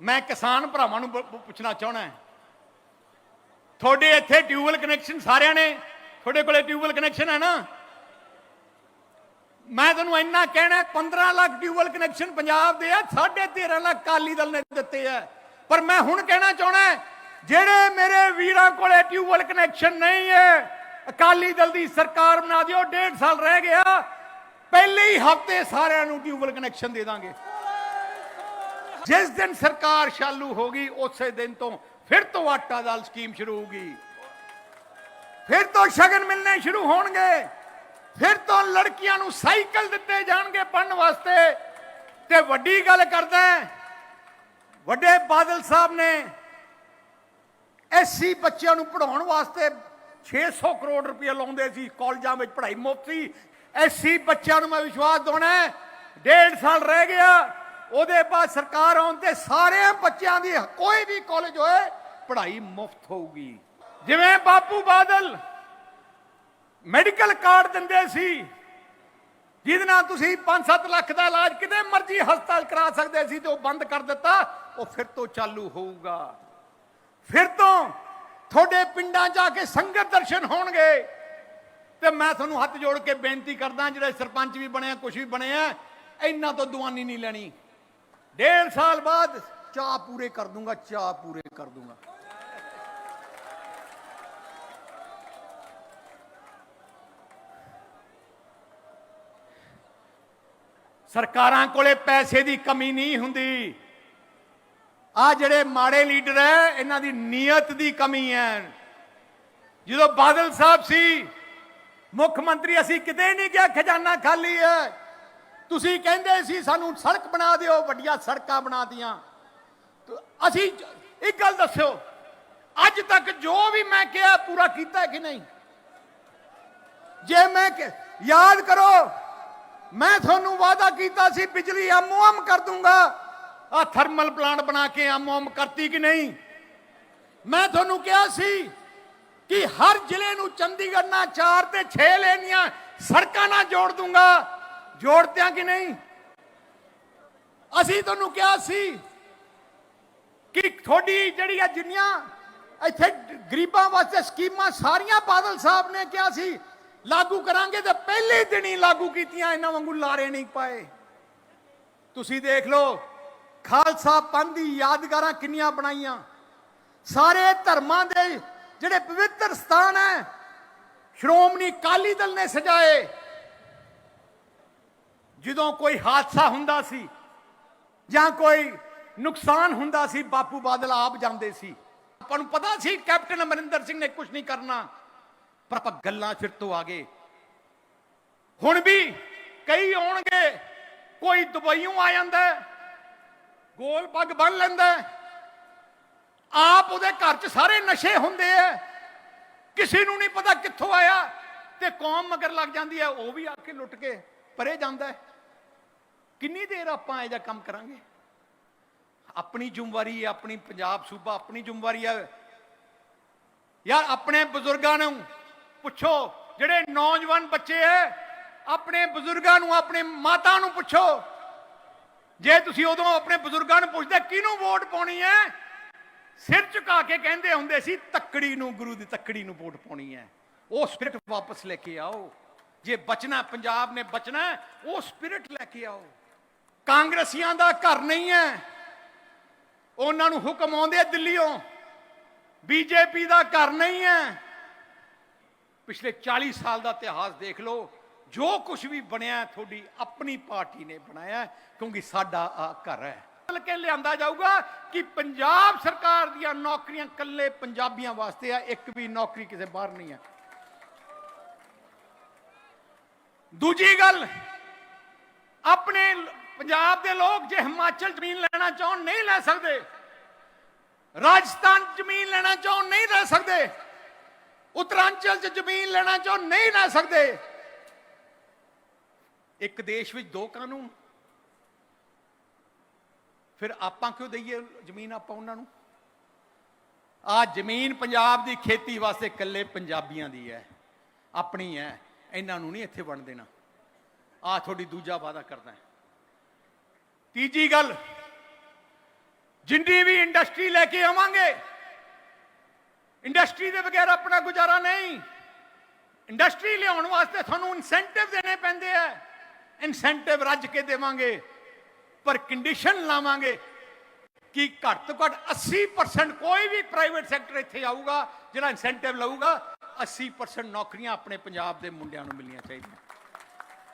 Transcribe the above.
ਮੈਂ ਕਿਸਾਨ ਭਰਾਵਾਂ ਨੂੰ ਪੁੱਛਣਾ ਚਾਹਣਾ ਤੁਹਾਡੇ ਇੱਥੇ ਟਿਊਬਲ ਕਨੈਕਸ਼ਨ ਸਾਰਿਆਂ ਨੇ, ਤੁਹਾਡੇ ਕੋਲੇ ਟਿਊਬਲ ਕਨੈਕਸ਼ਨ ਹੈ ਨਾ? ਮੈਂ ਤੁਹਾਨੂੰ ਇੰਨਾ ਕਹਿਣਾ 15 ਲੱਖ ਟਿਊਬਲ ਕਨੈਕਸ਼ਨ ਪੰਜਾਬ ਦੇ ਆ 13.5 ਲੱਖ ਕਾਲੀ ਦਲ ਨੇ ਦਿੱਤੇ ਆ। ਪਰ ਮੈਂ ਹੁਣ ਕਹਿਣਾ ਚਾਹਣਾ ਜਿਹੜੇ ਮੇਰੇ ਵੀਰਾਂ ਕੋਲੇ ਟਿਊਬਲ ਕਨੈਕਸ਼ਨ ਨਹੀਂ ਹੈ, ਅਕਾਲੀ ਦਲ ਦੀ ਸਰਕਾਰ ਬਣਾ ਦਿਓ, ਡੇਢ ਸਾਲ ਰਹਿ ਗਿਆ, ਪਹਿਲੇ ਹੀ ਹਫ਼ਤੇ ਸਾਰਿਆਂ ਨੂੰ ਟਿਊਬਲ ਕਨੈਕਸ਼ਨ ਦੇ ਦਾਂਗੇ। ਜਿਸ ਦਿਨ ਸਰਕਾਰ ਸ਼ਾਲੂ ਹੋ ਗਈ, ਉਸੇ ਦਿਨ ਤੋਂ ਫਿਰ ਤੋਂ ਆਟਾ ਦਾਲ ਸਕੀਮ ਸ਼ੁਰੂ ਹੋਗੀ ਫਿਰ ਤੋਂ ਸ਼ਗਨ ਮਿਲਣੇ ਸ਼ੁਰੂ ਹੋਣਗੇ। ਫਿਰ ਤੋਂ ਲੜਕੀਆਂ ਨੂੰ ਸਾਈਕਲ ਦਿੱਤੇ ਜਾਣਗੇ ਪੜਨ ਵਾਸਤੇ। ਤੇ ਵੱਡੀ ਗੱਲ ਕਰਦਾ ਵੱਡੇ ਬਾਦਲ ਸਾਹਿਬ ਨੇ ਐਸੀ ਬੱਚਿਆਂ ਨੂੰ ਪੜਾਉਣ ਵਾਸਤੇ 600 ਕਰੋੜ ਰੁਪਏ ਲਾਉਂਦੇ ਸੀ, ਕਾਲਜਾਂ ਵਿੱਚ ਪੜ੍ਹਾਈ ਮੁਫਤ ਸੀ। ਐਸੀ ਬੱਚਿਆਂ ਨੂੰ ਮੈਂ ਵਿਸ਼ਵਾਸ ਦਿਵਾਉਣਾ ਡੇਢ ਸਾਲ ਰਹਿ ਗਿਆ। ਉਹਦੇ ਬਾਅਦ ਸਰਕਾਰ ਆਉਣ ਤੇ ਸਾਰੇ ਬੱਚਿਆਂ ਦੀ ਕੋਈ ਵੀ ਕਾਲਜ ਹੋਏ, ਪੜ੍ਹਾਈ ਮੁਫਤ ਹੋਊਗੀ। ਜਿਵੇਂ ਬਾਪੂ ਬਾਦਲ ਮੈਡੀਕਲ ਕਾਰਡ ਦਿੰਦੇ ਸੀ, ਜਿਹਦੇ ਨਾਲ ਤੁਸੀਂ 5-7 ਲੱਖ ਦਾ ਇਲਾਜ ਕਿਤੇ ਮਰਜ਼ੀ ਹਸਪਤਾਲ ਕਰਾ ਸਕਦੇ ਸੀ ਤੇ ਉਹ ਬੰਦ ਕਰ ਦਿੱਤਾ, ਉਹ ਫਿਰ ਤੋਂ ਚਾਲੂ ਹੋਊਗਾ। ਫਿਰ ਤੋਂ ਤੁਹਾਡੇ ਪਿੰਡਾਂ ਜਾ ਕੇ ਸੰਗਤ ਦਰਸ਼ਨ ਹੋਣਗੇ। ਤੇ ਮੈਂ ਤੁਹਾਨੂੰ ਹੱਥ ਜੋੜ ਕੇ ਬੇਨਤੀ ਕਰਦਾ, ਜਿਹੜੇ ਸਰਪੰਚ ਵੀ ਬਣੇ ਬਣਿਆ ਕੁਝ ਵੀ ਬਣੇ ਬਣਿਆ ਇਹਨਾਂ ਤੋਂ ਦੁਆਨੀ ਨਹੀਂ ਲੈਣੀ। ਡੇਢ ਸਾਲ ਬਾਅਦ ਚਾਹ ਪੂਰੇ ਕਰ ਦੂੰਗਾ ਚਾਹ ਪੂਰੇ ਕਰ ਦੂੰਗਾ। ਸਰਕਾਰਾਂ ਕੋਲੇ ਪੈਸੇ ਦੀ ਕਮੀ ਨਹੀਂ ਹੁੰਦੀ। ਆ ਜਿਹੜੇ ਮਾੜੇ ਲੀਡਰ ਐ ਇਹਨਾਂ ਦੀ ਨੀਅਤ ਦੀ ਕਮੀ ਹੈ। ਜਦੋਂ ਬਾਦਲ ਸਾਹਿਬ ਸੀ ਮੁੱਖ ਮੰਤਰੀ ਅਸੀਂ ਕਿਤੇ ਨਹੀਂ ਗਿਆ ਖਜ਼ਾਨਾ ਖਾਲੀ ਹੈ। ਤੁਸੀਂ ਕਹਿੰਦੇ ਸੀ ਸਾਨੂੰ ਸੜਕ ਬਣਾ ਦਿਓ, ਵੱਡੀਆਂ ਸੜਕਾਂ ਬਣਾ ਦੀਆਂ ਅਸੀਂ ਇੱਕ ਗੱਲ ਦੱਸਿਓ, ਅੱਜ ਤੱਕ ਜੋ ਵੀ ਮੈਂ ਕਿਹਾ ਪੂਰਾ ਕੀਤਾ ਕਿ ਨਹੀਂ? ਜੇ ਮੈਂ ਯਾਦ ਕਰੋ, ਮੈਂ ਤੁਹਾਨੂੰ ਵਾਅਦਾ ਕੀਤਾ ਸੀ, ਬਿਜਲੀ ਆਮੋਆਮ ਕਰ ਦੂੰਗਾ। ਆ ਥਰਮਲ ਪਲਾਂਟ ਬਣਾ ਕੇ ਆਮੋਆਮ ਕਰਤੀ ਕਿ ਨਹੀਂ? ਮੈਂ ਤੁਹਾਨੂੰ ਕਿਹਾ ਸੀ ਕਿ ਹਰ ਜ਼ਿਲ੍ਹੇ ਨੂੰ ਚੰਡੀਗੜ੍ਹ ਨਾਲ 4 ਤੇ 6 ਲੈਣੀਆਂ ਸੜਕਾਂ ਨਾਲ ਜੋੜ ਦੂੰਗਾ। ਜੋੜਤਿਆਂ ਕਿ ਨਹੀਂ? ਅਸੀਂ ਤੁਹਾਨੂੰ ਕਿਹਾ ਸੀ ਕਿ ਤੁਹਾਡੀ ਜਿਹੜੀ ਆ ਜਿੰਨੀਆਂ ਇੱਥੇ ਗਰੀਬਾਂ ਵਾਸਤੇ ਸਕੀਮਾਂ ਸਾਰੀਆਂ ਬਾਦਲ ਸਾਹਿਬ ਨੇ ਕਿਹਾ ਸੀ, ਲਾਗੂ ਕਰਾਂਗੇ ਤੇ ਪਹਿਲੇ ਦਿਨ ਹੀ ਲਾਗੂ ਕੀਤੀਆਂ, ਇਹਨਾਂ ਵਾਂਗੂ ਲਾਰੇ ਨਹੀਂ ਪਾਏ। ਤੁਸੀਂ ਦੇਖ ਲਓ, ਖਾਲਸਾ ਪੰਥ ਦੀ ਯਾਦਗਾਰਾਂ ਕਿੰਨੀਆਂ ਬਣਾਈਆਂ। ਸਾਰੇ ਧਰਮਾਂ ਦੇ ਜਿਹੜੇ ਪਵਿੱਤਰ ਸਥਾਨ ਹੈ, ਸ਼੍ਰੋਮਣੀ ਅਕਾਲੀ ਦਲ ਨੇ ਸਜਾਏ। ਜਦੋਂ ਕੋਈ ਹਾਦਸਾ ਹੁੰਦਾ ਸੀ ਜਾਂ ਕੋਈ ਨੁਕਸਾਨ ਹੁੰਦਾ ਸੀ, ਬਾਪੂ ਬਾਦਲ ਆਪ ਜਾਂਦੇ ਸੀ। ਆਪਾਂ ਨੂੰ ਪਤਾ ਸੀ, ਕੈਪਟਨ ਅਮਰਿੰਦਰ ਸਿੰਘ ਨੇ ਕੁਝ ਨਹੀਂ ਕਰਨਾ। ਪਰ ਆਪਾਂ ਗੱਲਾਂ ਫਿਰ ਤੋਂ ਆ ਗਏ। ਹੁਣ ਵੀ ਕਈ ਆਉਣਗੇ, ਕੋਈ ਦੁਬਈੋਂ ਆ ਜਾਂਦਾ ਗੋਲ ਪੱਗ ਬੰਨ ਲੈਂਦਾ ਆਪ ਉਹਦੇ ਘਰ 'ਚ ਸਾਰੇ ਨਸ਼ੇ ਹੁੰਦੇ ਐ ਕਿਸੇ ਨੂੰ ਨਹੀਂ ਪਤਾ ਕਿੱਥੋਂ ਆਇਆ ਤੇ ਕੌਮ ਮਗਰ ਲੱਗ ਜਾਂਦੀ ਹੈ। ਉਹ ਵੀ ਆ ਕੇ ਲੁੱਟ ਕੇ ਪਰੇ ਜਾਂਦਾ ਹੈ। ਕਿੰਨੀ ਦੇਰ ਆਪਾਂ ਇਹਦਾ ਕੰਮ ਕਰਾਂਗੇ? ਆਪਣੀ ਜ਼ਿੰਮੇਵਾਰੀ ਹੈ, ਆਪਣੀ ਪੰਜਾਬ ਸੂਬਾ, ਆਪਣੀ ਜ਼ਿੰਮੇਵਾਰੀ ਹੈ। ਯਾਰ, ਆਪਣੇ ਬਜ਼ੁਰਗਾਂ ਨੂੰ ਪੁੱਛੋ, ਜਿਹੜੇ ਨੌਜਵਾਨ ਬੱਚੇ ਐ ਆਪਣੇ ਬਜ਼ੁਰਗਾਂ ਨੂੰ, ਆਪਣੇ ਮਾਤਾ ਨੂੰ ਪੁੱਛੋ। ਜੇ ਤੁਸੀਂ ਉਦੋਂ ਆਪਣੇ ਬਜ਼ੁਰਗਾਂ ਨੂੰ ਪੁੱਛਦੇ, ਕਿਹਨੂੰ ਵੋਟ ਪਾਉਣੀ ਹੈ? ਸਿਰ ਝੁਕਾ ਕੇ ਕਹਿੰਦੇ ਹੁੰਦੇ ਸੀ, ਤੱਕੜੀ ਨੂੰ, ਗੁਰੂ ਦੀ ਤੱਕੜੀ ਨੂੰ ਵੋਟ ਪਾਉਣੀ ਹੈ। ਉਹ ਸਪਿਰਿਟ ਵਾਪਸ ਲੈ ਕੇ ਆਓ। ਜੇ ਬਚਣਾ, ਪੰਜਾਬ ਨੇ ਬਚਣਾ, ਉਹ ਸਪਿਰਿਟ ਲੈ ਕੇ ਆਓ। ਕਾਂਗਰਸੀਆਂ ਦਾ ਘਰ ਨਹੀਂ ਹੈ। ਉਹਨਾਂ ਨੂੰ ਹੁਕਮ ਆਉਂਦੇ ਆ ਦਿੱਲੀੋਂ। ਬੀਜੇਪੀ ਦਾ ਘਰ ਨਹੀਂ ਹੈ। ਪਿਛਲੇ 40 ਸਾਲ ਦਾ ਇਤਿਹਾਸ ਦੇਖ ਲਓ। ਜੋ ਕੁਝ ਵੀ ਬਣਿਆ, ਤੁਹਾਡੀ ਆਪਣੀ ਪਾਰਟੀ ਨੇ ਬਣਾਇਆ ਕਿਉਂਕਿ ਸਾਡਾ ਆ ਘਰ ਹੈ। ਬਦਲ ਕੇ ਲਿਆਂਦਾ ਜਾਊਗਾ ਕਿ ਪੰਜਾਬ ਸਰਕਾਰ ਦੀਆਂ ਨੌਕਰੀਆਂ ਕੱਲੇ ਪੰਜਾਬੀਆਂ ਵਾਸਤੇ ਆ, ਇੱਕ ਵੀ ਨੌਕਰੀ ਕਿਸੇ ਬਾਹਰ ਨਹੀਂ ਹੈ। ਦੂਜੀ ਗੱਲ, ਆਪਣੇ ਪੰਜਾਬ ਦੇ ਲੋਕ ਜੇ ਹਿਮਾਚਲ ਜ਼ਮੀਨ ਲੈਣਾ ਚਾਹਣ ਨਹੀਂ ਲੈ ਸਕਦੇ। ਰਾਜਸਥਾਨ ਜ਼ਮੀਨ ਲੈਣਾ ਚਾਹਣ ਨਹੀਂ ਲੈ ਸਕਦੇ। ਉੱਤਰਾਂਚਲ 'ਚ ਜ਼ਮੀਨ ਲੈਣਾ ਚਾਹਣ ਨਹੀਂ ਲੈ ਸਕਦੇ। ਇੱਕ ਦੇਸ਼ ਵਿੱਚ ਦੋ ਕਾਨੂੰਨ। ਫਿਰ ਆਪਾਂ ਕਿਉਂ ਦਈਏ ਜ਼ਮੀਨ ਆਪਾਂ ਉਹਨਾਂ ਨੂੰ? ਆ ਜ਼ਮੀਨ ਪੰਜਾਬ ਦੀ ਖੇਤੀ ਵਾਸਤੇ ਇਕੱਲੇ ਪੰਜਾਬੀਆਂ ਦੀ ਹੈ। ਆਪਣੀ ਹੈ। ਇਹਨਾਂ ਨੂੰ ਨਹੀਂ ਇੱਥੇ ਵੰਡ ਦੇਣਾ। ਆ ਤੁਹਾਡੀ ਦੂਜਾ ਵਾਅਦਾ ਕਰਦਾ ਤੀਜੀ ਗੱਲ, ਜਿੰਨੀ ਵੀ ਇੰਡਸਟਰੀ ਲੈ ਕੇ ਆਵਾਂਗੇ ਇੰਡਸਟਰੀ ਦੇ ਬਗੈਰ ਆਪਣਾ ਗੁਜ਼ਾਰਾ ਨਹੀਂ। ਇੰਡਸਟਰੀ ਲਿਆਉਣ ਵਾਸਤੇ ਤੁਹਾਨੂੰ ਇਨਸੈਂਟਿਵ ਦੇਣੇ ਪੈਂਦੇ ਆ। ਇਨਸੈਂਟਿਵ ਰੱਜ ਕੇ ਦੇਵਾਂਗੇ, ਪਰ ਕੰਡੀਸ਼ਨ ਲਾਵਾਂਗੇ ਕਿ ਘੱਟ ਤੋਂ ਘੱਟ 80% ਕੋਈ ਵੀ ਪ੍ਰਾਈਵੇਟ ਸੈਕਟਰ ਇੱਥੇ ਆਊਗਾ, ਜਿਹੜਾ ਇਨਸੈਂਟਿਵ ਲਊਗਾ 80% ਨੌਕਰੀਆਂ ਆਪਣੇ ਪੰਜਾਬ ਦੇ ਮੁੰਡਿਆਂ ਨੂੰ ਮਿਲਣੀਆਂ ਚਾਹੀਦੀਆਂ।